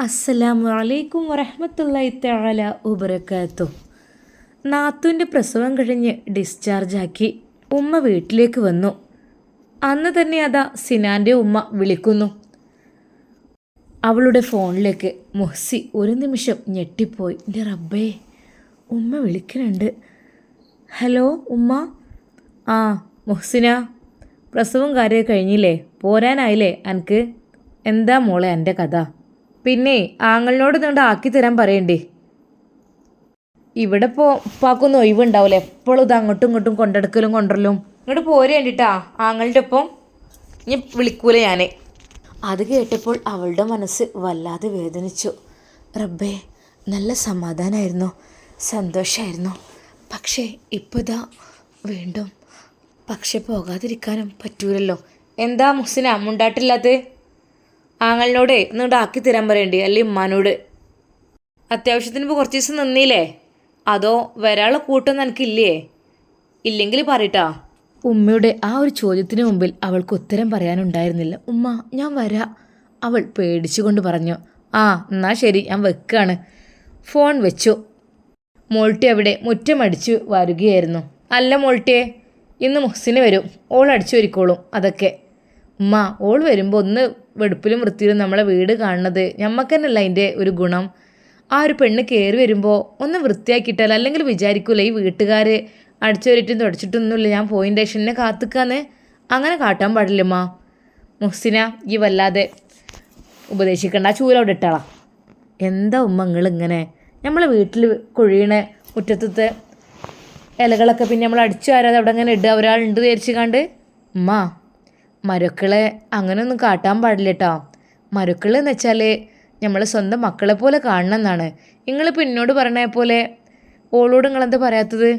അസ്സലാമു അലൈക്കും വറഹമത്തല്ലായി തല ഉബറക്കാത്തു നാത്തുവിന്റെ പ്രസവം കഴിഞ്ഞ് ഡിസ്ചാർജാക്കി ഉമ്മ വീട്ടിലേക്ക് വന്നു. അന്ന് തന്നെ അതാ സിനാന്റെ ഉമ്മ വിളിക്കുന്നു. അവളുടെ ഫോണിലേക്ക് മുഹ്സി ഒരു നിമിഷം ഞെട്ടിപ്പോയി. എന്റെ റബ്ബേ ഉമ്മ വിളിക്കുന്നുണ്ട്. ഹലോ ഉമ്മ? ആ മുഹ്സിന. പ്രസവം കാര്യം കഴിഞ്ഞില്ലേ? പോരാനായില്ലേ എനിക്ക് എന്താ മോളെ എന്റെ കഥ? പിന്നെ ആങ്ങളിനോട് നിങ്ങളുടെ ആക്കി തരാൻ പറയണ്ടേ? ഇവിടെ ഇപ്പോൾ ഉപ്പാക്കൊന്നും ഒഴിവുണ്ടാവില്ല എപ്പോഴും ഇത് അങ്ങോട്ടും ഇങ്ങോട്ടും കൊണ്ടെടുക്കലും കൊണ്ടുവരലും. ഇങ്ങോട്ട് പോരേണ്ടിട്ടാ ആങ്ങളുടെ ഒപ്പം. ഇനി വിളിക്കൂല ഞാൻ അത് കേട്ടപ്പോൾ അവളുടെ മനസ്സ് വല്ലാതെ വേദനിച്ചു. റബ്ബേ നല്ല സമാധാനമായിരുന്നു സന്തോഷമായിരുന്നു പക്ഷേ ഇപ്പോൾ ഇതാ വീണ്ടും. പക്ഷെ പോകാതിരിക്കാനും പറ്റൂലല്ലോ. എന്താ മുസിന മുണ്ടാട്ടില്ലാത്തത് ആങ്ങളിനോട് ഒന്നുകൊണ്ട് ആക്കി തരാൻ പറയണ്ടേ അല്ലെ ഉമ്മാനോട്? അത്യാവശ്യത്തിന് ഇപ്പോൾ കുറച്ച് ദിവസം നിന്നില്ലേ അതോ വരാളെ കൂട്ടൊന്നും എനിക്കില്ലേ? ഇല്ലെങ്കിൽ പറയട്ടാ. ഉമ്മയുടെ ആ ഒരു ചോദ്യത്തിന് മുമ്പിൽ അവൾക്ക് ഉത്തരം പറയാനുണ്ടായിരുന്നില്ല. ഉമ്മ ഞാൻ വരാ. അവൾ പേടിച്ചുകൊണ്ട് പറഞ്ഞു ആ എന്നാ ശരി ഞാൻ വെക്കാണ്. ഫോൺ വെച്ചു. മോൾട്ടി അവിടെ മുറ്റമടിച്ചു വരികയായിരുന്നു. അല്ല മോൾട്ടിയെ ഇന്ന് മുഹ്സിന് വരും. ഓൾ അടിച്ചു വരിക്കോളും അതൊക്കെ. ഉമ്മ ഓൾ വരുമ്പോൾ ഒന്ന് വെടുപ്പിലും വൃത്തിയിലും നമ്മളെ വീട് കാണുന്നത് ഞമ്മക്ക് തന്നെയല്ല അതിന്റെ ഒരു ഗുണം? ആ ഒരു പെണ്ണ് കയറി വരുമ്പോൾ ഒന്ന് വൃത്തിയാക്കിയിട്ടാൽ അല്ലെങ്കിൽ വിചാരിക്കൂല ഈ വീട്ടുകാർ അടിച്ചുവരിട്ടും തുടച്ചിട്ടൊന്നുമില്ല ഞാൻ പോയിന്റെ എന്നെ കാത്തുക്കാന്ന്? അങ്ങനെ കാട്ടാൻ പാടില്ലമ്മ മുഹ്സിന ഈ വല്ലാതെ ഉപദേശിക്കണ്ട ആ ചൂല അവിടെ ഇട്ടാളാ. എന്താ ഉമ്മ നിങ്ങളിങ്ങനെ നമ്മളെ വീട്ടിൽ കൊഴിയണ മുറ്റത്തത്തെ ഇലകളൊക്കെ പിന്നെ നമ്മൾ അടിച്ചു വരാതെ അവിടെ അങ്ങനെ ഇടുക ഒരാളുണ്ട് വിചാരിച്ചു കണ്ട്? ഉമ്മ. മരക്കളെ അങ്ങനെയൊന്നും കാട്ടാൻ പാടില്ല കേട്ടോ മരുക്കൾ എന്ന് വെച്ചാൽ നമ്മൾ സ്വന്തം മക്കളെ പോലെ കാണണം എന്നാണ് നിങ്ങളിപ്പോൾ എന്നോട് പറഞ്ഞ പോലെ ഓളോട് നിങ്ങളെന്താ പറയാത്തത്?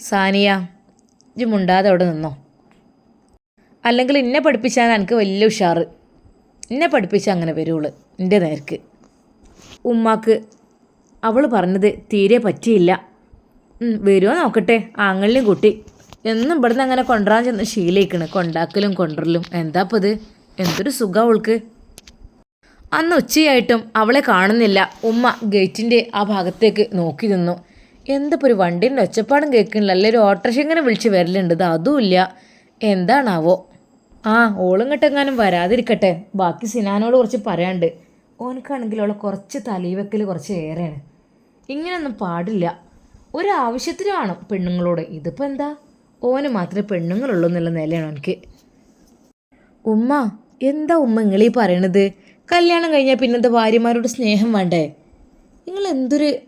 സാനിയ ഇജ്ജ് മുണ്ടാതെ അവിടെ നിന്നോ. അല്ലെങ്കിൽ എന്നെ പഠിപ്പിച്ചാൽ എനിക്ക് വലിയ ഉഷാറ്. എന്നെ പഠിപ്പിച്ചാൽ അങ്ങനെ വരുള്ളൂ എന്റെ നേർക്ക്. ഉമ്മാക്ക് അവൾ പറഞ്ഞത് തീരെ പറ്റിയില്ല. വരുമോ നോക്കട്ടെ ആങ്ങളിലും കുട്ടി. എന്നും ഇവിടുന്ന് അങ്ങനെ കൊണ്ടുവരാൻ ചെന്ന് ശീലിക്കണ് കൊണ്ടാക്കലും കൊണ്ടുവരലും. എന്താ ഇപ്പം ഇത് എന്തൊരു സുഖം അവൾക്ക്. അന്ന് ഉച്ചയായിട്ടും അവളെ കാണുന്നില്ല. ഉമ്മ ഗേറ്റിന്റെ ആ ഭാഗത്തേക്ക് നോക്കി നിന്നു. എന്തപ്പോൾ ഒരു വണ്ടീന്റെ ഒച്ചപ്പാടും കേൾക്കണില്ല. അല്ലെ ഒരു ഓട്ടോറിക്ഷ ഇങ്ങനെ വിളിച്ച് വരലുണ്ട്. ഇത് അതുമില്ല എന്താണാവോ? ആ ഓളിങ്ങട്ടെങ്ങാനും വരാതിരിക്കട്ടെ. ബാക്കി സിനാനോട് കുറച്ച് പറയാണ്ട് ഓനക്കാണെങ്കിൽ അവളെ കുറച്ച് തലയിവെക്കൽ കുറച്ച് ഏറെയാണ്. ഇങ്ങനെയൊന്നും പാടില്ല. ഒരാവശ്യത്തിന് വേണം പെണ്ണുങ്ങളോട്. ഇതിപ്പോൾ എന്താ? ഓന് മാത്രമേ പെണ്ണുങ്ങളുള്ളൂ എന്നുള്ള നിലയാണ് എനിക്ക്? ഉമ്മ എന്താ ഉമ്മ നിങ്ങളീ പറയണത്? കല്യാണം കഴിഞ്ഞാൽ പിന്നത്തെ ഭാര്യമാരോട് സ്നേഹം വേണ്ടേ? നിങ്ങൾ എന്തൊരു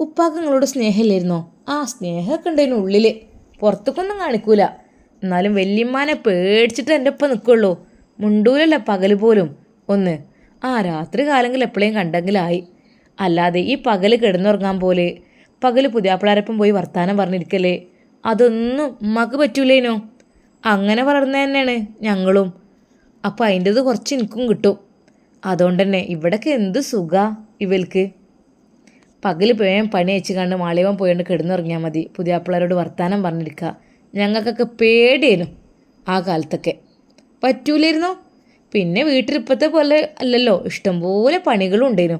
ഉപ്പാക്ക് നിങ്ങളോട് സ്നേഹമില്ലായിരുന്നോ? ആ സ്നേഹമൊക്കെ ഉണ്ടതിന് ഉള്ളിൽ പുറത്തേക്കൊന്നും കാണിക്കൂല. എന്നാലും വല്യമ്മാനെ പേടിച്ചിട്ട് എന്റെ ഒപ്പം നിൽക്കുള്ളൂ. മുണ്ടൂലല്ല പകൽ പോലും. ഒന്ന് ആ രാത്രി കാലങ്ങളിൽ എപ്പോഴേയും കണ്ടെങ്കിലായി. അല്ലാതെ ഈ പകൽ കിടന്നുറങ്ങാൻ പോലെ പകൽ പുതിയാപ്പിളാരപ്പം പോയി വർത്താനം പറഞ്ഞിരിക്കലേ അതൊന്നും ഉമ്മാക്ക് പറ്റൂലേനോ? അങ്ങനെ വളർന്ന തന്നെയാണ് ഞങ്ങളും. അപ്പോൾ അതിന്റെത് കുറച്ച് എനിക്കും കിട്ടും. അതുകൊണ്ട് തന്നെ ഇവിടൊക്കെ എന്ത് സുഖ ഇവൽക്ക്. പകൽ പോയാൽ പണി അയച്ച് കണ്ട് മാളിയവൻ പോയോണ്ട് കിടന്നുറങ്ങിയാൽ മതി. പുതിയ പുതിയാപ്പിള്ളേരോട് വർത്താനം പറഞ്ഞിരിക്കുക ഞങ്ങൾക്കൊക്കെ പേടിയേനു ആ കാലത്തൊക്കെ. പറ്റൂലായിരുന്നോ പിന്നെ വീട്ടിൽ ഇപ്പോഴത്തെ പോലെ അല്ലല്ലോ ഇഷ്ടംപോലെ പണികളും ഉണ്ടേനു.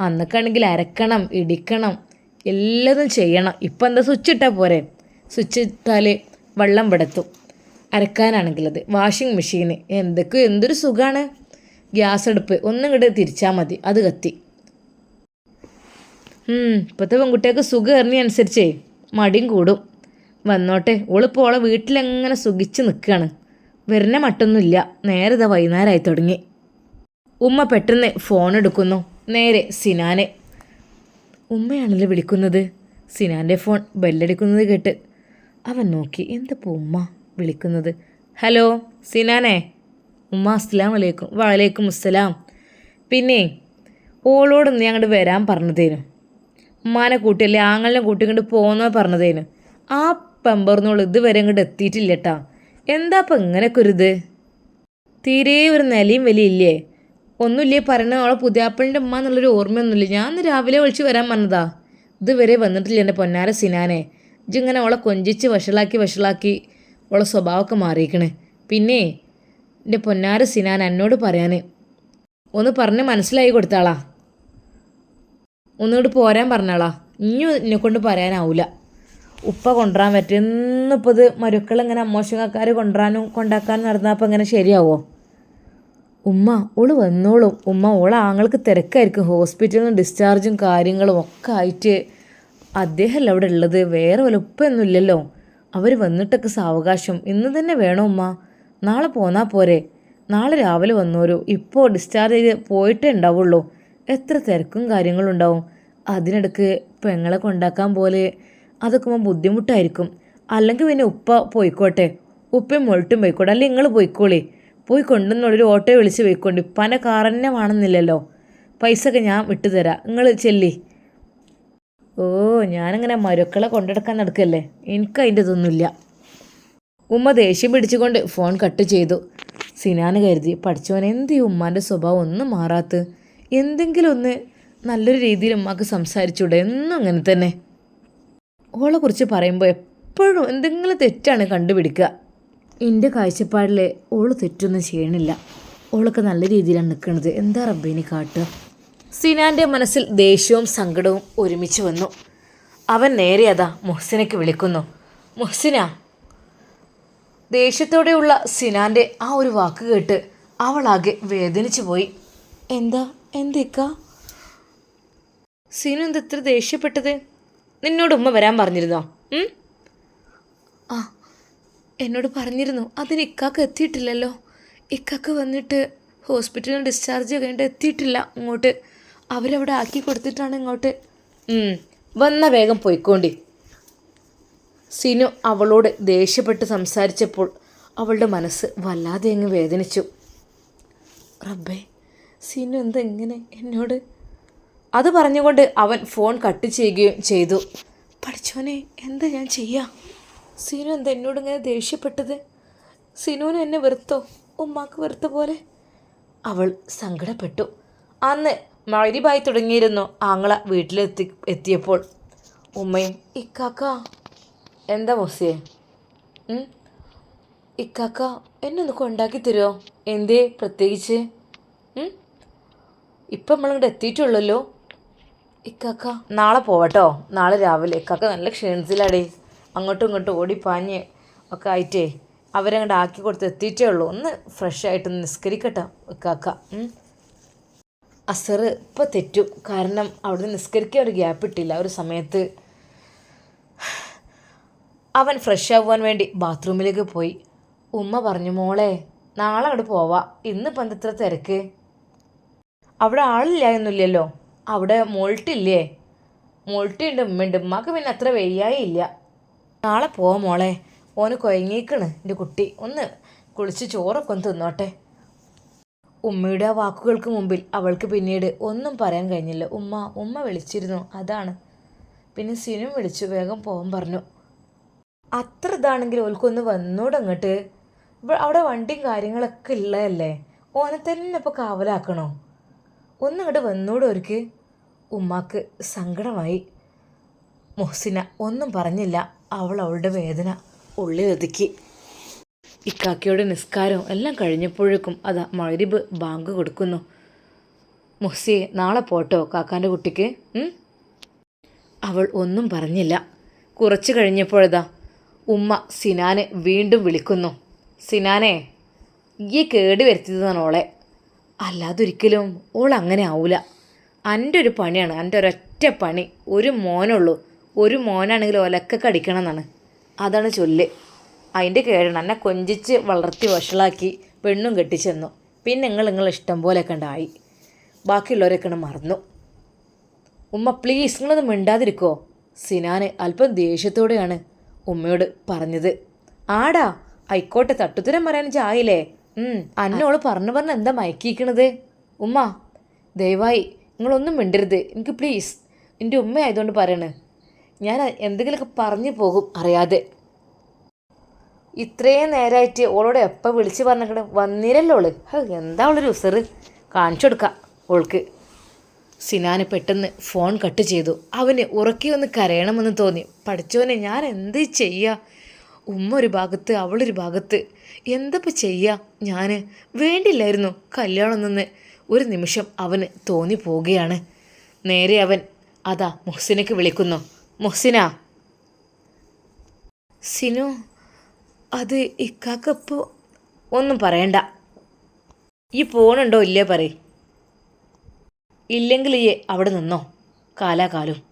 അന്നൊക്കെയാണെങ്കിൽ അരക്കണം ഇടിക്കണം എല്ലാതും ചെയ്യണം. ഇപ്പം എന്താ സ്വിച്ച് ഇട്ടാൽ പോരെ? സ്വിച്ച് ഇട്ടാൽ വെള്ളം പെടത്തും അരക്കാനാണെങ്കിലത് വാഷിംഗ് മെഷീന്. എന്തൊക്കെ എന്തൊരു സുഖമാണ് ഗ്യാസ് അടുപ്പ് ഒന്നും ഇങ്ങോട്ട് തിരിച്ചാൽ മതി. അത് കത്തി. ഇപ്പോഴത്തെ പെൺകുട്ടികൾക്ക് സുഖം എറിഞ്ഞനുസരിച്ചേ മടിയും കൂടും. വന്നോട്ടെ. ഓളിപ്പോൾ ഓളെ വീട്ടിലെങ്ങനെ സുഖിച്ച് നിൽക്കുകയാണ് വരുന്ന മട്ടൊന്നുമില്ല. നേരെ ഇതാ വൈകുന്നേരമായി തുടങ്ങി. ഉമ്മ പെട്ടെന്ന് ഫോൺ എടുക്കുന്നു. നേരെ സിനാനെ. ഉമ്മയാണല്ലോ വിളിക്കുന്നത്? സിനാന്റെ ഫോൺ ബെല്ലടിക്കുന്നത് കേട്ട്. അവൻ നോക്കി എന്തപ്പോൾ ഉമ്മ വിളിക്കുന്നത്? ഹലോ സിനാനെ. ഉമ്മ അസ്സലാം വലൈക്കും വലൈക്കും അസ്സലാം. പിന്നെ ഓളോടൊന്ന് ഞങ്ങോട്ട് വരാൻ പറഞ്ഞതേനു. ഉമ്മാനെ കൂട്ടി അല്ലേ ആങ്ങളിനെ കൂട്ടി ഇങ്ങോട്ട് പോകുന്നോ പറഞ്ഞതേനു. ആ പെമ്പറിനോൾ ഇതുവരെ ഇങ്ങോട്ട് എത്തിയിട്ടില്ല കേട്ടാ എന്താ അപ്പം ഇങ്ങനെയൊക്കെ ഒരു ഇത് തീരെ ഒരു നിലയും വലിയില്ലേ ഒന്നുമില്ലേ പറയണ? അവളെ പുതിയാപ്പിളിന്റെ ഉമ്മ എന്നുള്ളൊരു ഓർമ്മയൊന്നുമില്ല? ഞാൻ രാവിലെ വിളിച്ച് വരാൻ പറഞ്ഞതാ. ഇതുവരെ വന്നിട്ടില്ല എന്റെ പൊന്നാര സിനാനെ. ഇജ്ജിങ്ങനെ അവളെ കൊഞ്ചിച്ച് വഷളാക്കി വഷളാക്കി അവളെ സ്വഭാവമൊക്കെ മാറിയിക്കണേ പിന്നെ എന്റെ പൊന്നാര സിനാൻ എന്നോട് പറയാൻ ഒന്ന് പറഞ്ഞ് മനസ്സിലായി കൊടുത്താളാ. ഒന്നുകൂടി പോരാൻ പറഞ്ഞാളാ. ഇനിയും എന്നെ കൊണ്ട് പറയാനാവില്ല ഉപ്പ കൊണ്ടുവരാൻ പറ്റും. എന്നിപ്പോൾ ഇത് മരുക്കളിങ്ങനെ അമ്മോശങ്ങക്കാർ കൊണ്ടുവരാനും കൊണ്ടാക്കാനും നടന്നപ്പോൾ ഇങ്ങനെ ശരിയാവോ? ഉമ്മ ഓൾ വന്നോളും. ഉമ്മ ഓളെ ആങ്ങൾക്ക് തിരക്കായിരിക്കും. ഹോസ്പിറ്റലിൽ നിന്ന് ഡിസ്ചാർജും കാര്യങ്ങളും ഒക്കെ ആയിട്ട് അദ്ദേഹമല്ല അവിടെ ഉള്ളത്. വേറെ വലുപ്പൊന്നും ഇല്ലല്ലോ. അവർ വന്നിട്ടൊക്കെ സാവകാശം. ഇന്ന് തന്നെ വേണോ ഉമ്മ? നാളെ പോന്നാ പോരെ. നാളെ രാവിലെ വന്നോരോ. ഇപ്പോൾ ഡിസ്ചാർജ് ചെയ്ത് പോയിട്ടേ ഉണ്ടാവുള്ളൂ. എത്ര തിരക്കും കാര്യങ്ങളും ഉണ്ടാവും. അതിനിടക്ക് പെങ്ങളെ കൊണ്ടാക്കാൻ പോലെ അതൊക്കെ ബുദ്ധിമുട്ടായിരിക്കും. അല്ലെങ്കിൽ പിന്നെ ഉപ്പ പോയിക്കോട്ടെ. ഉപ്പയും മുഴട്ടും പോയിക്കോട്ടെ. അല്ലെങ്കിൽ നിങ്ങൾ പോയിക്കോളി. പോയി കൊണ്ടുവന്നുള്ളൊരു ഓട്ടോ വിളിച്ച് പോയിക്കൊണ്ട്. ഇപ്പനെ കാർ തന്നെ വേണമെന്നില്ലല്ലോ. പൈസ ഒക്കെ ഞാൻ വിട്ടുതരാം. നിങ്ങൾ ചെല്ലി. ഓ ഞാനങ്ങനെ മരുക്കളെ കൊണ്ടെടുക്കാൻ നടക്കല്ലേ? എനിക്ക് അതിന്റെ ഇതൊന്നുമില്ല. ഉമ്മ ദേഷ്യം പിടിച്ചുകൊണ്ട് ഫോൺ കട്ട് ചെയ്തു. സിനാന് കരുതി പഠിച്ചവൻ എന്ത് ഈ ഉമ്മാന്റെ സ്വഭാവം ഒന്നും മാറാത്ത? എന്തെങ്കിലും ഒന്ന് നല്ലൊരു രീതിയിൽ ഉമ്മാക്ക് സംസാരിച്ചൂടെ? എന്നും അങ്ങനെ തന്നെ. ഓളെ കുറിച്ച് പറയുമ്പോൾ എപ്പോഴും എന്തെങ്കിലും തെറ്റാണ് കണ്ടുപിടിക്കുക. എന്റെ കാഴ്ചപ്പാടിൽ ഓൾ തെറ്റൊന്നും ചെയ്യണില്ല. ഓളൊക്കെ നല്ല രീതിയിലാണ് നിൽക്കുന്നത് എന്താ റബ്ബേനി കാട്ടുക? സിനാന്റെ മനസ്സിൽ ദേഷ്യവും സങ്കടവും ഒരുമിച്ച് വന്നു. അവൻ നേരെ അതാ മുഹ്സിനയ്ക്ക് വിളിക്കുന്നു. മുഹ്സിന ദേഷ്യത്തോടെയുള്ള സിനാന്റെ ആ ഒരു വാക്ക് കേട്ട് അവളാകെ വേദനിച്ചു പോയി. എന്താ എന്തേക്ക? സിനു എന്താ ഇത്ര ദേഷ്യപ്പെട്ടത്? നിന്നോട് ഉമ്മ വരാൻ പറഞ്ഞിരുന്നോ? ആ എന്നോട് പറഞ്ഞിരുന്നു. അതിന് ഇക്കാക്ക് എത്തിയിട്ടില്ലല്ലോ. ഇക്കാക്ക് വന്നിട്ട് ഹോസ്പിറ്റലിൽ ഡിസ്ചാർജ് കഴിഞ്ഞിട്ട് എത്തിയിട്ടില്ല. ഇങ്ങോട്ട് അവരവിടെ ആക്കി കൊടുത്തിട്ടാണ് ഇങ്ങോട്ട്. വന്ന വേഗം പോയിക്കോണ്ടി. സിനു അവളോട് ദേഷ്യപ്പെട്ട് സംസാരിച്ചപ്പോൾ അവളുടെ മനസ്സ് വല്ലാതെ അങ്ങ് വേദനിച്ചു. റബ്ബേ സിനു എന്താ ഇങ്ങനെ എന്നോട്? അത് പറഞ്ഞുകൊണ്ട് അവൻ ഫോൺ കട്ട് ചെയ്യുകയും ചെയ്തു. പഠിച്ചോനെ എന്താ ഞാൻ ചെയ്യാ? സിനു എന്താ എന്നോട് ഇങ്ങനെ ദേഷ്യപ്പെട്ടത്? സിനുവിന് എന്നെ വെറുത്തോ? ഉമ്മാക്ക് വെറുത്ത പോലെ? അവൾ സങ്കടപ്പെട്ടു. അന്ന് മഴരിബായി തുടങ്ങിയിരുന്നു ആങ്ങള വീട്ടിലെത്തി എത്തിയപ്പോൾ. ഉമ്മയും ഇക്കാക്ക എന്താ മോസിയെ ഇക്കാക്ക എന്നെ ഒന്ന് കൊണ്ടാക്കി തരുമോ എന്തേ പ്രത്യേകിച്ച്? ഇപ്പം നമ്മളിങ്ങോട്ട് എത്തിയിട്ടുള്ളല്ലോ? ഇക്കാക്ക നാളെ പോവട്ടോ. നാളെ രാവിലെ. ഇക്കാക്ക നല്ല ക്ഷീണിച്ചിലാടേ അങ്ങോട്ടും ഇങ്ങോട്ടും ഓടി പാഞ്ഞ് ഒക്കെ ആയിട്ടേ അവരങ്ങോട്ട് ആക്കി കൊടുത്ത് എത്തിയിട്ടേ ഉള്ളൂ. ഒന്ന് ഫ്രഷ് ആയിട്ട് നിസ്കരിക്കട്ടെ ഇക്കാക്ക. ഉം. അസറ് ഇപ്പം തെറ്റും. കാരണം അവിടുന്ന് നിസ്കരിക്കാൻ ഒരു ഗ്യാപ്പ് ഇട്ടില്ല ഒരു സമയത്ത്. അവൻ ഫ്രഷ് ആവാൻ വേണ്ടി ബാത്റൂമിലേക്ക് പോയി. ഉമ്മ പറഞ്ഞു മോളെ നാളെ അവിടെ പോവാ. ഇന്നിപ്പം എന്താ ഇത്ര തിരക്ക്? അവിടെ ആളില്ല എന്നില്ലല്ലോ അവിടെ മോൾട്ടില്ലേ? മോൾട്ടിയുണ്ട് ഉമ്മയുണ്ട്. ഉമ്മക്ക് പിന്നെ അത്ര വെയ്യായി ഇല്ല. നാളെ പോവാം മോളെ. ഓന് കുഴങ്ങിക്കണ് എന്റെ കുട്ടി. ഒന്ന് കുളിച്ച് ചോറൊക്കെ ഒന്ന് തിന്നോട്ടെ. ഉമ്മയുടെ ആ വാക്കുകൾക്ക് മുമ്പിൽ അവൾക്ക് പിന്നീട് ഒന്നും പറയാൻ കഴിഞ്ഞില്ല. ഉമ്മ ഉമ്മ വിളിച്ചിരുന്നു. അതാണ്. പിന്നെ സിനും വിളിച്ചു. വേഗം പോകാൻ പറഞ്ഞു. അത്ര ഇതാണെങ്കിൽ ഓൽക്കൊന്ന് വന്നോട് അങ്ങോട്ട് അവിടെ വണ്ടിയും കാര്യങ്ങളൊക്കെ ഉള്ളതല്ലേ? ഓനെ തന്നെ ഇപ്പോൾ കാവലാക്കണോ? ഒന്നിങ്ങോട്ട് വന്നോട് അവർക്ക് ഉമ്മാക്ക് സങ്കടമായി. മുഹസിന ഒന്നും പറഞ്ഞില്ല. അവൾ അവളുടെ വേദന ഉള്ളിലൊതുക്കി ഇക്കാക്കയുടെ നിസ്കാരവും എല്ലാം കഴിഞ്ഞപ്പോഴേക്കും അതാ മഴരിബ് ബാങ്ക് കൊടുക്കുന്നു. മുസ്സി നാളെ പോട്ടോ കാക്കാന്റെ കുട്ടിക്ക്? അവൾ ഒന്നും പറഞ്ഞില്ല. കുറച്ച് കഴിഞ്ഞപ്പോഴതാ ഉമ്മ സിനാനെ വീണ്ടും വിളിക്കുന്നു. സിനാനെ ഈ കേട് വരുത്തിയതാണ് ഓളെ. അല്ലാതൊരിക്കലും ഓൾ അങ്ങനെ ആവൂല. എന്റെ ഒരു പണിയാണ് എന്റെ ഒരൊറ്റ പണി. ഒരു മോനുള്ളൂ. ഒരു മോനാണെങ്കിൽ ഒലക്കൊക്കെ അടിക്കണം എന്നാണ്. അതാണ് ചൊല്ല്. അതിന്റെ കേടാണ്. എന്നെ കൊഞ്ചിച്ച് വളർത്തി വഷളാക്കി പെണ്ണും കെട്ടിച്ചെന്നു. പിന്നെ നിങ്ങൾ നിങ്ങൾ ഇഷ്ടം പോലെയൊക്കെ ഉണ്ടായി. ബാക്കിയുള്ളവരൊക്കെ മറന്നു. ഉമ്മ പ്ലീസ് നിങ്ങളൊന്നും മിണ്ടാതിരിക്കോ? സിനാന് അല്പം ദേഷ്യത്തോടെയാണ് ഉമ്മയോട് പറഞ്ഞത്. ആടാ ആയിക്കോട്ടെ തട്ടുത്തരം പറയാൻ ചായില്ലേ അന്നോൾ പറഞ്ഞു പറഞ്ഞ് എന്താ മയക്കിക്കണത് ഉമ്മ ദയവായി നിങ്ങളൊന്നും മിണ്ടരുത്. എനിക്ക് പ്ലീസ് എന്റെ ഉമ്മ ആയതുകൊണ്ട് പറയണ്. ഞാൻ എന്തെങ്കിലുമൊക്കെ പറഞ്ഞു പോകും അറിയാതെ. ഇത്രയും നേരമായിട്ട് ഓളോട് എപ്പോൾ വിളിച്ച് പറഞ്ഞിട്ട് വന്നിരല്ലോ ഓൾ. എന്താ ഉള്ളൊരു ഉസറ്? കാണിച്ചു കൊടുക്കാം ഓൾക്ക്. സിനാന് പെട്ടെന്ന് ഫോൺ കട്ട് ചെയ്തു. അവന് ഉറക്കി ഒന്ന് കരയണമെന്ന് തോന്നി. പഠിച്ചോനെ ഞാൻ എന്ത് ചെയ്യുക ഉമ്മ ഒരു ഭാഗത്ത് അവളൊരു ഭാഗത്ത്. എന്തപ്പോൾ ചെയ്യുക ഞാൻ വേണ്ടില്ലായിരുന്നു കല്യാണം നിന്ന്. ഒരു നിമിഷം അവന് തോന്നി പോവുകയാണ്. നേരെ അവൻ അതാ മുഹ്സിനയ്ക്ക് വിളിക്കുന്നു. മുഹ്സിന? സിനു അത് ഇക്കാക്കപ്പോൾ ഒന്നും പറയണ്ട. ഈ പോണുണ്ടോ ഇല്ലേ പറയ്. ഇല്ലെങ്കിൽ ഈ അവിടെ നിന്നോ. കാലാകാലം.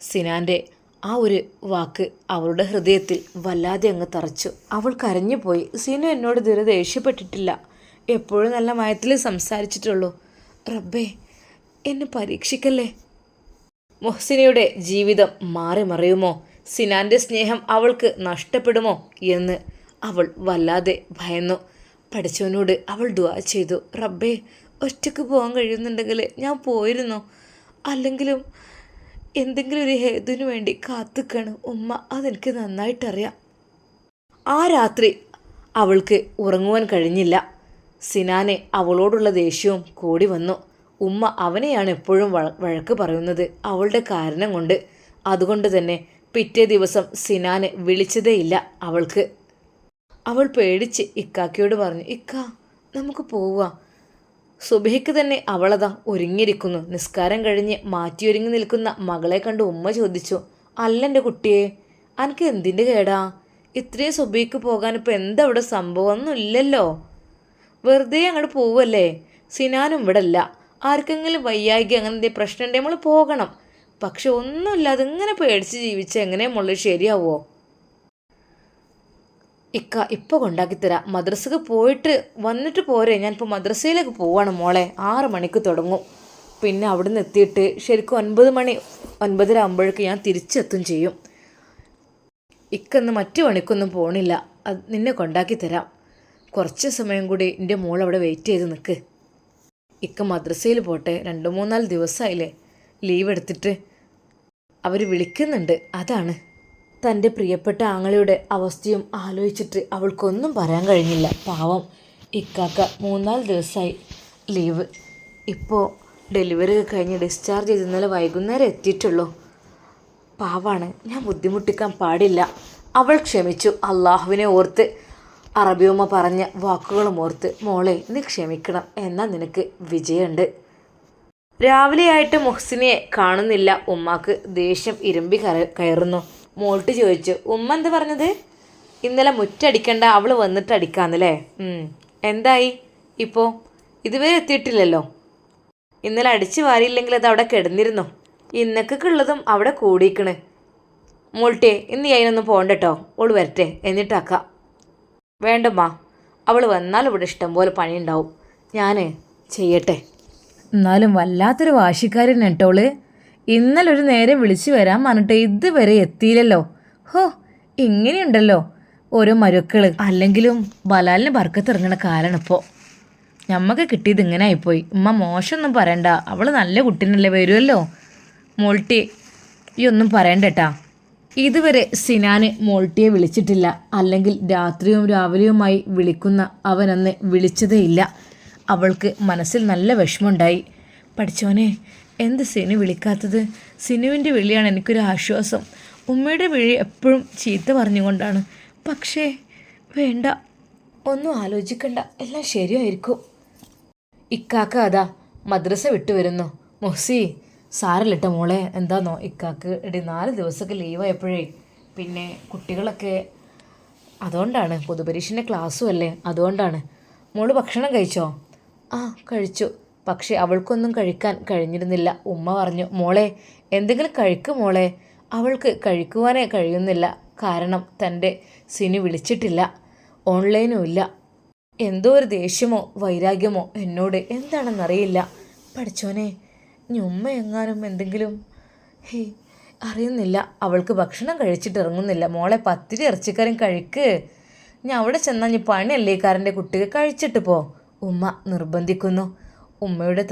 സിനാന്റെ ആ ഒരു വാക്ക് അവളുടെ ഹൃദയത്തിൽ വല്ലാതെ അങ്ങ് തറച്ചു. അവൾ കരഞ്ഞുപോയി സിനു എന്നോട് ഇതുവരെ ദേഷ്യപ്പെട്ടിട്ടില്ല. എപ്പോഴും നല്ല മയത്തിൽ സംസാരിച്ചിട്ടുള്ളൂ. റബ്ബേ എന്നെ പരീക്ഷിക്കല്ലേ? മൊഹ്സിനയുടെ ജീവിതം മാറി മറിയുമോ? സിനാന്റെ സ്നേഹം അവൾക്ക് നഷ്ടപ്പെടുമോ എന്ന് അവൾ വല്ലാതെ ഭയന്നു. പഠിച്ചവനോട് അവൾ ദുവാ ചെയ്തു. റബ്ബേ ഒറ്റയ്ക്ക് പോകാൻ കഴിയുന്നുണ്ടെങ്കിൽ ഞാൻ പോയിരുന്നു. അല്ലെങ്കിലും എന്തെങ്കിലും ഒരു ഹേതുവിന് വേണ്ടി കാത്തുക്കാണ് ഉമ്മ. അതെനിക്ക് നന്നായിട്ടറിയാം. ആ രാത്രി അവൾക്ക് ഉറങ്ങുവാൻ കഴിഞ്ഞില്ല. സിനാനെ അവളോടുള്ള ദേഷ്യവും കൂടി വന്നു. ഉമ്മ അവനെയാണ് എപ്പോഴും വഴക്ക് പറയുന്നത്. അവളുടെ കാരണം കൊണ്ട്. അതുകൊണ്ട് തന്നെ പിറ്റേ ദിവസം സിനാനെ വിളിച്ചതേയില്ല അവൾക്ക്. അവൾ പേടിച്ച് ഇക്കാക്കിയോട് പറഞ്ഞു ഇക്ക നമുക്ക് പോവുക സുബഹിക്ക് തന്നെ അവളതാ ഒരുങ്ങിയിരിക്കുന്നു. നിസ്കാരം കഴിഞ്ഞ് മാറ്റിയൊരുങ്ങി നിൽക്കുന്ന മകളെ കണ്ട് ഉമ്മ ചോദിച്ചു അല്ല എന്റെ കുട്ടിയെ അനക്ക് എന്തിന്റെ കേടാ? ഇത്രയും സുബഹിക്ക് പോകാൻ ഇപ്പം എന്തവിടെ സംഭവം ഒന്നും ഇല്ലല്ലോ. വെറുതെ അങ്ങോട്ട് പോവല്ലേ? സിനാനും ഇവിടെ അല്ല ആർക്കെങ്കിലും വയ്യായിക അങ്ങനെ എന്തെങ്കിലും പ്രശ്നമുണ്ടെങ്കിൽ നമ്മൾ പോകണം. പക്ഷെ ഒന്നുമില്ല അതിങ്ങനെ പേടിച്ച് ജീവിച്ച എങ്ങനെ മുള്ളിൽ ശരിയാവോ? ഇക്ക ഇപ്പോൾ കൊണ്ടാക്കി തരാം. മദ്രസക്ക് പോയിട്ട് വന്നിട്ട് പോരെ. ഞാനിപ്പോൾ മദ്രസയിലേക്ക് പോവാണ് മോളെ. ആറ് മണിക്ക് തുടങ്ങും. പിന്നെ അവിടുന്ന് എത്തിയിട്ട് ശരിക്കും ഒൻപത് മണി ഒൻപതര ആകുമ്പോഴേക്ക് ഞാൻ തിരിച്ചെത്തും ചെയ്യും. ഇക്കന്ന് മറ്റു പണിക്കൊന്നും പോണില്ല. അത് നിന്നെ കൊണ്ടാക്കി തരാം. കുറച്ച് സമയം കൂടി എന്റെ മോൾ അവിടെ വെയിറ്റ് ചെയ്ത് നിൽക്ക് ഇക്ക മദ്രസയിൽ പോട്ടെ. രണ്ട് മൂന്നാൽ ദിവസമായില്ലേ ലീവ് എടുത്തിട്ട് അവർ വിളിക്കുന്നുണ്ട്. അതാണ്. തന്റെ പ്രിയപ്പെട്ട ആങ്ങളയുടെ അവസ്ഥയും ആലോചിച്ചിട്ട് അവൾക്കൊന്നും പറയാൻ കഴിഞ്ഞില്ല. പാവം. ഇക്കാക്ക മൂന്നാൽ ദിവസമായി ലീവ്. ഇപ്പോൾ ഡെലിവറി കഴിഞ്ഞ് ഡിസ്ചാർജ് ചെയ്ത് ഇന്നലെ വൈകുന്നേരം എത്തിയിട്ടുള്ളൂ. പാവാണ്. ഞാൻ ബുദ്ധിമുട്ടിക്കാൻ പാടില്ല. അവൾ ക്ഷമിച്ചു. അള്ളാഹുവിനെ ഓർത്ത് അറബിയമ്മ പറഞ്ഞ വാക്കുകളും ഓർത്ത് മോളെ നീ ക്ഷമിക്കണം. എന്നാൽ നിനക്ക് വിജയമുണ്ട് രാവിലെയായിട്ട് മുഹ്സിനെ കാണുന്നില്ല. ഉമ്മാക്ക് ദേഷ്യം ഇരുമ്പി കയറുന്നു. മോൾട്ട് ചോദിച്ചു ഉമ്മ എന്ത് പറഞ്ഞത്? ഇന്നലെ മുറ്റടിക്കണ്ട അവൾ വന്നിട്ട് അടിക്കാന്നല്ലേ. എന്തായി? ഇപ്പോൾ ഇതുവരെ എത്തിയിട്ടില്ലല്ലോ? ഇന്നലെ അടിച്ചു വാരിയില്ലെങ്കിൽ അത് അവിടെ കിടന്നിരുന്നു. ഇന്നക്കുള്ളതും അവിടെ കൂടിയിക്കണ്. മോൾട്ടിയെ ഇന്ന് അതിനൊന്നും പോകണ്ടട്ടോ. ഓൾ വരട്ടെ എന്നിട്ടാക്ക വേണ്ടമ്മ. അവൾ വന്നാൽ ഇവിടെ ഇഷ്ടം പോലെ പണിയുണ്ടാവും. ഞാൻ ചെയ്യട്ടെ. എന്നാലും വല്ലാത്തൊരു വാശിക്കാരൻ കേട്ടോൾ ഇന്നലെ ഒരു നേരം വിളിച്ചു വരാൻ പറഞ്ഞിട്ട് ഇതുവരെ എത്തിയില്ലല്ലോ. ഹോ ഇങ്ങനെയുണ്ടല്ലോ ഓരോ മരുക്കൾ അല്ലെങ്കിലും ബലാലിന് ബർക്കത്തിറങ്ങണ കാലാണ് ഇപ്പോൾ ഞമ്മക്ക് കിട്ടിയത് ഇങ്ങനെ ആയിപ്പോയി. ഉമ്മ മോശമൊന്നും പറയണ്ട. അവൾ നല്ല കുട്ടീനല്ലേ വരുമല്ലോ മോൾട്ടി ഈ ഒന്നും പറയണ്ട കേട്ടാ ഇതുവരെ സിനാന് മോൾട്ടിയെ വിളിച്ചിട്ടില്ല. അല്ലെങ്കിൽ രാത്രിയും രാവിലെയുമായി വിളിക്കുന്ന അവനന്ന് വിളിച്ചതേയില്ല അവൾക്ക് മനസ്സിൽ നല്ല വിഷമമുണ്ടായി. പഠിച്ചോനെ എന്ത് സിനു വിളിക്കാത്തത്? സിനുവിന്റെ വിളിയാണ് എനിക്കൊരു ആശ്വാസം. ഉമ്മയുടെ വിളി എപ്പോഴും ചീത്ത പറഞ്ഞുകൊണ്ടാണ്. പക്ഷേ വേണ്ട. ഒന്നും ആലോചിക്കണ്ട. എല്ലാം ശരിയായിരിക്കും. ഇക്കാക്ക അതാ മദ്രസ വിട്ടു വരുന്നു. മൊഹ്സി സാരല്ലിട്ട മോളെ. എന്താന്നോ ഇക്കാക്ക്? എടി നാല് ദിവസമൊക്കെ ലീവായപ്പോഴേ. പിന്നെ കുട്ടികളൊക്കെ അതുകൊണ്ടാണ്. പൊതുപരീക്ഷന്റെ ക്ലാസ്സും അല്ലേ? അതുകൊണ്ടാണ്. മോൾ ഭക്ഷണം കഴിച്ചോ? ആ കഴിച്ചു. പക്ഷേ അവൾക്കൊന്നും കഴിക്കാൻ കഴിഞ്ഞിരുന്നില്ല. ഉമ്മ പറഞ്ഞു മോളെ എന്തെങ്കിലും കഴിക്കും മോളെ. അവൾക്ക് കഴിക്കുവാനേ കഴിയുന്നില്ല. കാരണം തന്റെ സിനി വിളിച്ചിട്ടില്ല. ഓൺലൈനും ഇല്ല. എന്തോ ഒരു ദേഷ്യമോ വൈരാഗ്യമോ എന്നോട് എന്താണെന്നറിയില്ല. പഠിച്ചോനെ ഉമ്മ എങ്ങാനും എന്തെങ്കിലും ഹേ അറിയുന്നില്ല. അവൾക്ക് ഭക്ഷണം കഴിച്ചിട്ട് ഇറങ്ങുന്നില്ല. മോളെ പത്തിരി ഇറച്ചിക്കറിയും കഴിക്ക്. ഞാൻ അവിടെ ചെന്നാൽ ഞാൻ പണിയല്ലേ? കാരന്റെ കുട്ടികൾ കഴിച്ചിട്ട് പോ. ഉമ്മ നിർബന്ധിക്കുന്നു. ഉമ്മയുടെ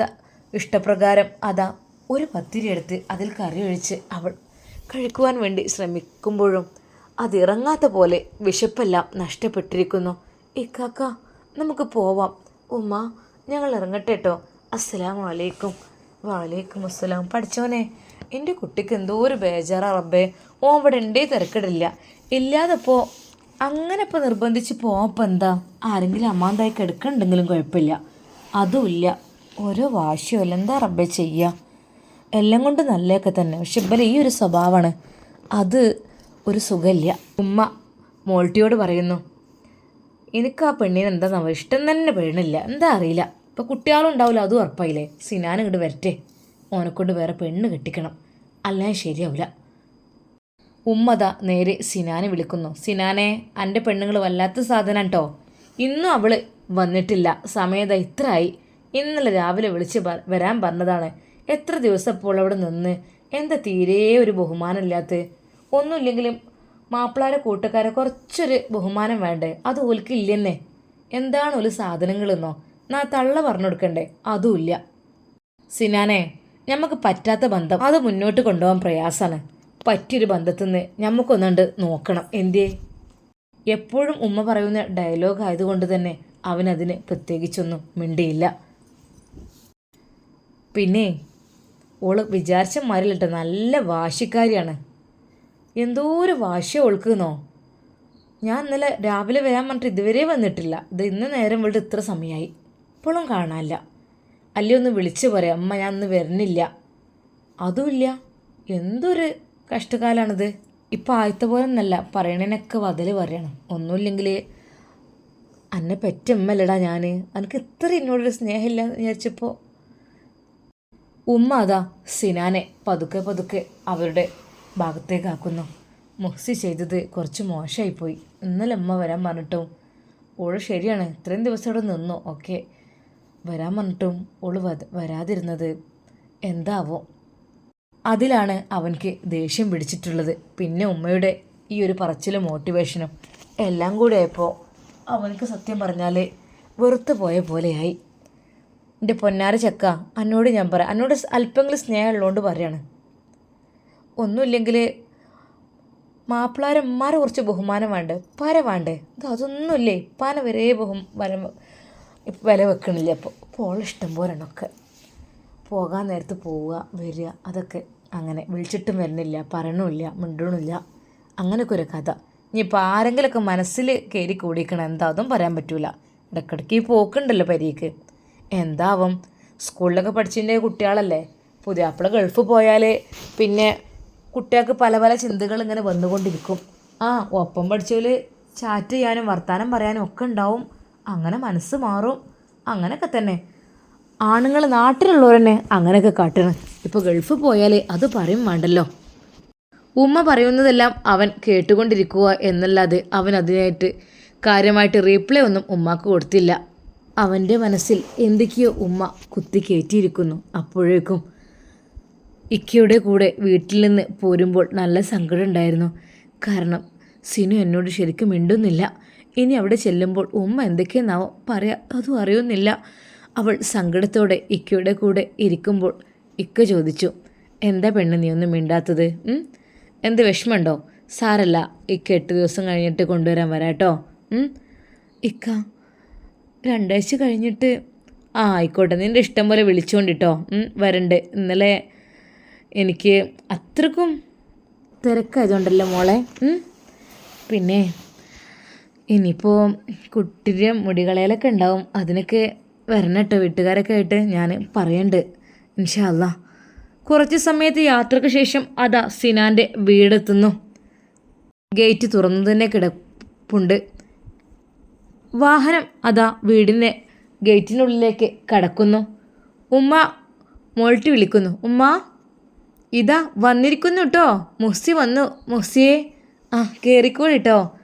ഇഷ്ടപ്രകാരം അതാ ഒരു പത്തിരി എടുത്ത് അതിൽ കറി ഒഴിച്ച് അവൾ കഴിക്കുവാൻ വേണ്ടി ശ്രമിക്കുമ്പോഴും അതിറങ്ങാത്ത പോലെ വിശപ്പെല്ലാം നഷ്ടപ്പെട്ടിരിക്കുന്നു. ഇക്കാക്ക നമുക്ക് പോവാം. ഉമ്മ ഞങ്ങൾ ഇറങ്ങട്ടെ കേട്ടോ അസ്സലാം വലൈക്കും വാലേക്കും അസ്സലാം. പഠിച്ചോനെ എന്റെ കുട്ടിക്ക് എന്തോ ഒരു ബേജാറാ റബ്ബേ. ഓ അവിടെ എന്റെ തിരക്കിടില്ല. ഇല്ലാതപ്പോൾ അങ്ങനെ ഇപ്പോൾ നിർബന്ധിച്ച് പോവാപ്പം എന്താ? ആരെങ്കിലും അമ്മാന്തായി കിടക്കണ്ടെങ്കിലും കുഴപ്പമില്ല. അതുമില്ല ഓരോ വാശിയല്ല എന്താ റബ്ബെ ചെയ്യുക എല്ലാം കൊണ്ട് നല്ലതൊക്കെ തന്നെ. പക്ഷെ ഇവരെ ഈ ഒരു സ്വഭാവമാണ് അത് ഒരു സുഖമില്ല. ഉമ്മ മോൾട്ടിയോട് പറയുന്നു എനിക്ക് ആ പെണ്ണിന് എന്താ ഇഷ്ടം തന്നെ പെണ്ണില്ല. എന്താ അറിയില്ല. ഇപ്പോൾ കുട്ടികളും ഉണ്ടാവില്ല. അതും ഉറപ്പായില്ലേ? സിനാൻ ഇങ്ങോട്ട് വരട്ടെ. ഓനെക്കൊണ്ട് വേറെ പെണ്ണ് കെട്ടിക്കണം. അല്ലാതെ ശരിയാവില്ല ഉമ്മത നേരെ സിനാനെ വിളിക്കുന്നു. സിനാനെ എന്റെ പെണ്ണുങ്ങൾ വല്ലാത്ത സാധനം കേട്ടോ ഇന്നും അവൾ വന്നിട്ടില്ല. സമയത ഇത്രയായി ഇന്നലെ രാവിലെ വിളിച്ച് വരാൻ പറഞ്ഞതാണ്. എത്ര ദിവസം ഇപ്പോൾ അവിടെ നിന്ന്? എന്താ തീരെ ഒരു ബഹുമാനമില്ലാത്ത? ഒന്നുമില്ലെങ്കിലും മാപ്പിളാരെ കൂട്ടുകാരെ കുറച്ചൊരു ബഹുമാനം വേണ്ടേ? അത് ഓൽക്കില്ലെന്നേ. എന്താണ് ഒരു സാധനങ്ങളെന്നോ? നാ തള്ള പറഞ്ഞു കൊടുക്കണ്ടേ അതുമില്ല. സിനാനെ നമുക്ക് പറ്റാത്ത ബന്ധം. അത് മുന്നോട്ട് കൊണ്ടുപോകാൻ പ്രയാസമാണ് പറ്റിയൊരു ബന്ധത്തിൽ നിന്ന് ഞമ്മക്കൊന്നുണ്ട് നോക്കണം. എന്തേ എപ്പോഴും ഉമ്മ പറയുന്ന ഡയലോഗ് ആയതുകൊണ്ട് തന്നെ അവനതിന് പ്രത്യേകിച്ചൊന്നും മിണ്ടിയില്ല. പിന്നെ ഓൾ വിചാരിച്ച മാരിലിട്ട് നല്ല വാശിക്കാരിയാണ്. എന്തോ ഒരു വാശി ഓൾക്കുന്നോ? ഞാൻ ഇന്നലെ രാവിലെ വരാൻ പറഞ്ഞിട്ട് ഇതുവരെ വന്നിട്ടില്ല. ഇത് ഇന്ന് നേരം വീട് ഇത്ര സമയമായി ഇപ്പോഴും കാണാനില്ല. അല്ലേ ഒന്ന് വിളിച്ചു പറയാം. അമ്മ ഞാൻ ഇന്ന് വരുന്നില്ല. അതുമില്ല. എന്തൊരു കഷ്ടകാലാണിത്. ഇപ്പം ആദ്യത്തെ പോലെ ഒന്നല്ല. പറയണേനൊക്കെ വതൽ പറയണം. ഒന്നുമില്ലെങ്കിൽ അന്നെ പെറ്റമ്മല്ലടാ ഞാൻ എനിക്ക് ഇത്ര എന്നോടൊരു സ്നേഹമില്ല എന്ന് വിചാരിച്ചപ്പോൾ ഉമ്മ അതാ സിനാനെ പതുക്കെ പതുക്കെ അവരുടെ ഭാഗത്തേക്കാക്കുന്നു. മുഹ്സി ചെയ്തത് കുറച്ച് മോശമായിപ്പോയി. ഇന്നലെ അമ്മ വരാൻ പറഞ്ഞിട്ടും ഓൾ ശരിയാണ്. ഇത്രയും ദിവസം ഇവിടെ നിന്നു. ഓക്കെ. വരാൻ പറഞ്ഞിട്ടും ഓൾ വരാതിരുന്നത് എന്താവോ? അതിലാണ് അവൻക്ക് ദേഷ്യം പിടിച്ചിട്ടുള്ളത്. പിന്നെ ഉമ്മയുടെ ഈ ഒരു പറച്ചിലും മോട്ടിവേഷനും എല്ലാം കൂടെ ആയപ്പോൾ അവനക്ക് സത്യം പറഞ്ഞാൽ വെറുത്തു പോയ പോലെയായി. എന്റെ പൊന്നാര ചക്ക എന്നോട് ഞാൻ പറയാം എന്നോട് അല്പമെങ്കിലും സ്നേഹമുള്ളതുകൊണ്ട് പറയാണ്. ഒന്നുമില്ലെങ്കിൽ മാപ്പിളാരന്മാരെ കുറച്ച് ബഹുമാനം വേണ്ടേ പര വേണ്ടേ? ഇത് അതൊന്നുമില്ലേ? പന വരെ ബഹു വല വില വെക്കണില്ല അപ്പോൾ അപ്പോൾ ഇഷ്ടം പോലെണ്ണൊക്കെ പോകാൻ നേരത്ത് പോവുക വരിക അതൊക്കെ അങ്ങനെ വിളിച്ചിട്ടും വരുന്നില്ല പറയണമില്ല മിണ്ടണില്ല അങ്ങനെയൊക്കെ ഒരു കഥ. ഇനിയിപ്പോൾ ആരെങ്കിലുമൊക്കെ മനസ്സിൽ കയറി കൂടിക്കണം എന്താ? അതും പറയാൻ പറ്റൂല. ഇടയ്ക്കിടയ്ക്ക് ഈ പോക്കുണ്ടല്ലോ പരീക്ക്. എന്താവും? സ്കൂളിലൊക്കെ പഠിച്ചതിന്റെ കുട്ടികളല്ലേ? പുതിയ അപ്പള ഗൾഫ് പോയാൽ പിന്നെ കുട്ടികൾക്ക് പല പല ചിന്തകൾ ഇങ്ങനെ വന്നുകൊണ്ടിരിക്കും. ആ ഒപ്പം പഠിച്ചതിൽ ചാറ്റ് ചെയ്യാനും വർത്തമാനം പറയാനും ഒക്കെ ഉണ്ടാവും. അങ്ങനെ മനസ്സ് മാറും. അങ്ങനെയൊക്കെ തന്നെ. ആണുങ്ങൾ നാട്ടിലുള്ളവർ തന്നെ അങ്ങനെയൊക്കെ കാട്ടണം. ഇപ്പോൾ ഗൾഫ് പോയാൽ അത് പറയും വേണ്ടല്ലോ. ഉമ്മ പറയുന്നതെല്ലാം അവൻ കേട്ടുകൊണ്ടിരിക്കുക എന്നല്ലാതെ അവൻ അതിനായിട്ട് കാര്യമായിട്ട് റീപ്ലൈ ഒന്നും ഉമ്മാക്ക് കൊടുത്തില്ല. അവന്റെ മനസ്സിൽ എന്തൊക്കെയോ ഉമ്മ കുത്തി കയറ്റിയിരിക്കുന്നു അപ്പോഴേക്കും ഇക്കയുടെ കൂടെ വീട്ടിൽ നിന്ന് പോരുമ്പോൾ നല്ല സങ്കടം ഉണ്ടായിരുന്നു. കാരണം സിനു എന്നോട് ശരിക്കും മിണ്ടുന്നില്ല. ഇനി അവിടെ ചെല്ലുമ്പോൾ ഉമ്മ എന്തൊക്കെയെന്നാവോ പറയാ അതും അറിയുന്നില്ല. അവൾ സങ്കടത്തോടെ ഇക്കയുടെ കൂടെ ഇരിക്കുമ്പോൾ ഇക്ക ചോദിച്ചു എന്താ പെണ്ണ് നീ ഒന്നും മിണ്ടാത്തത്? എന്ത് വിഷമമുണ്ടോ? സാരല്ല ഇക്ക എട്ട് ദിവസം കഴിഞ്ഞിട്ട് കൊണ്ടുവരാൻ വരാട്ടോ? ഇക്ക രണ്ടാഴ്ച കഴിഞ്ഞിട്ട് ആ ആയിക്കോട്ടെ. നിന്റെ ഇഷ്ടം പോലെ വിളിച്ചുകൊണ്ടിട്ടോ വരണ്ട്. ഇന്നലെ എനിക്ക് അത്രക്കും തിരക്കായതുകൊണ്ടല്ലോ മോളെ. പിന്നെ ഇനിയിപ്പോൾ കുട്ടിയുടെ മുടികളയിലൊക്കെ ഉണ്ടാവും. അതിനൊക്കെ വരണം കേട്ടോ വീട്ടുകാരൊക്കെ ആയിട്ട്. ഞാൻ പറയണ്ട്. ഇൻഷാല്ല കുറച്ച് സമയത്ത് യാത്രയ്ക്ക് ശേഷം അതാ സിനാന്റെ വീടെത്തുന്നു. ഗേറ്റ് തുറന്നു തന്നെ കിടപ്പുണ്ട്. വാഹനം അതാ വീടിന്റെ ഗേറ്റിനുള്ളിലേക്ക് കടക്കുന്നു. ഉമ്മ മോൾട്ടി വിളിക്കുന്നു. ഉമ്മ ഇതാ വന്നിരിക്കുന്നു കേട്ടോ മുസ്സി വന്നു. മുസ്സിയെ ആ കയറിക്കോളി കേട്ടോ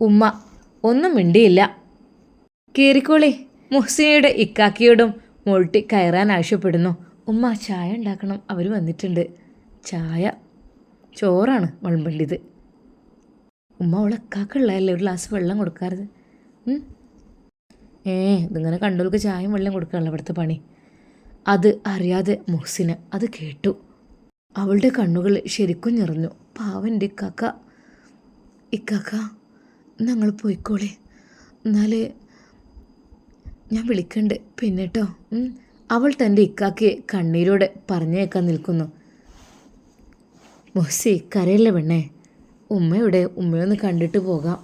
ഉമ്മ ഒന്നും മിണ്ടിയില്ല. കയറിക്കോളി മുഹ്സിനയുടെ ഇക്കാക്കിയോടും മോൾട്ടി കയറാൻ ആവശ്യപ്പെടുന്നു. ഉമ്മ ചായ ഉണ്ടാക്കണം. അവർ വന്നിട്ടുണ്ട്. ചായ ചോറാണ് വിളമ്പേണ്ടത് ഉമ്മ അവളെ ഒരു ഗ്ലാസ് വെള്ളം കൊടുക്കാറുത്. ഏ ഇതിങ്ങനെ കണ്ടോൾക്ക് ചായയും വെള്ളം കൊടുക്കാനുള്ള ഇവിടുത്തെ പണി. അത് അറിയാതെ മുഹ്സിന് അത് കേട്ടു. അവളുടെ കണ്ണുകൾ ശരിക്കും നിറഞ്ഞു. പാവന്റെ ഇക്കാക്ക. ഇക്കാക്ക ഞങ്ങൾ പോയിക്കോളെ. എന്നാൽ ഞാൻ വിളിക്കണ്ട്. പിന്നെ കേട്ടോ അവൾ തന്റെ ഇക്കാക്കയെ കണ്ണീരോടെ പറഞ്ഞേക്കാൻ നിൽക്കുന്നു. മുഹ്സി കരയല്ലേ പെണ്ണേ? ഉമ്മയുടെ ഉമ്മയൊന്ന് കണ്ടിട്ട് പോകാം.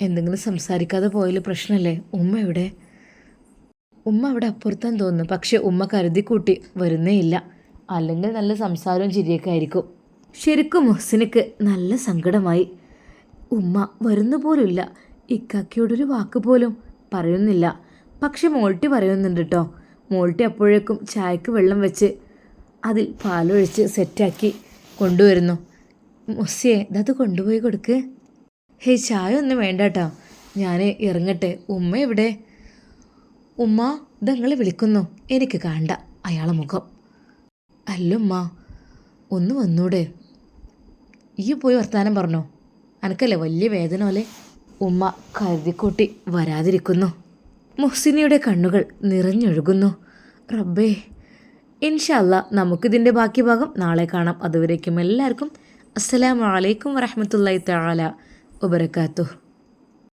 എന്തെങ്കിലും സംസാരിക്കാതെ പോയാൽ പ്രശ്നമല്ലേ ഉമ്മ എവിടെ? ഉമ്മ അവിടെ അപ്പുറത്താന്ന് തോന്നുന്നു. പക്ഷെ ഉമ്മ കരുതി കൂട്ടി വരുന്നേ ഇല്ല. അല്ലെങ്കിൽ നല്ല സംസാരവും ചിരിയൊക്കെ ആയിരിക്കും. ശരിക്കും മുഹസിനക്ക് നല്ല സങ്കടമായി. ഉമ്മ വരുന്ന പോലുമില്ല. ഇക്കാക്കിയോടൊരു വാക്ക് പോലും പറയുന്നില്ല. പക്ഷെ മോൾട്ടി പറയുന്നുണ്ട് കേട്ടോ മോൾട്ടി അപ്പോഴേക്കും ചായക്ക് വെള്ളം വെച്ച് അതിൽ പാലൊഴിച്ച് സെറ്റാക്കി കൊണ്ടുവരുന്നു. മുസ്സിയെ ഇതത് കൊണ്ടുപോയി കൊടുക്ക്. ഹേ ചായ ഒന്നും വേണ്ട കേട്ടോ ഞാൻ ഇറങ്ങട്ടെ. ഉമ്മ എവിടെ? ഉമ്മ ഇതങ്ങളെ വിളിക്കുന്നു. എനിക്ക് കാണണ്ട അയാളെ മുഖം. അല്ല ഉമ്മ ഒന്ന് വന്നൂടെ. ഈ പോയി വർത്താനം പറഞ്ഞോ. അനക്കല്ലേ വലിയ വേദന പോലെ? ഉമ്മ കരുതിക്കൂട്ടി വരാതിരിക്കുന്നു. മുഹ്സിനിയുടെ കണ്ണുകൾ നിറഞ്ഞൊഴുകുന്നു. റബ്ബേ ഇൻഷല്ല നമുക്കിതിന്റെ ബാക്കി ഭാഗം നാളെ കാണാം. അതുവരേക്കും എല്ലാവർക്കും അസ്സലാമു അലൈക്കും വറഹമത്തല്ലാ തആല വബറകാതുഹു.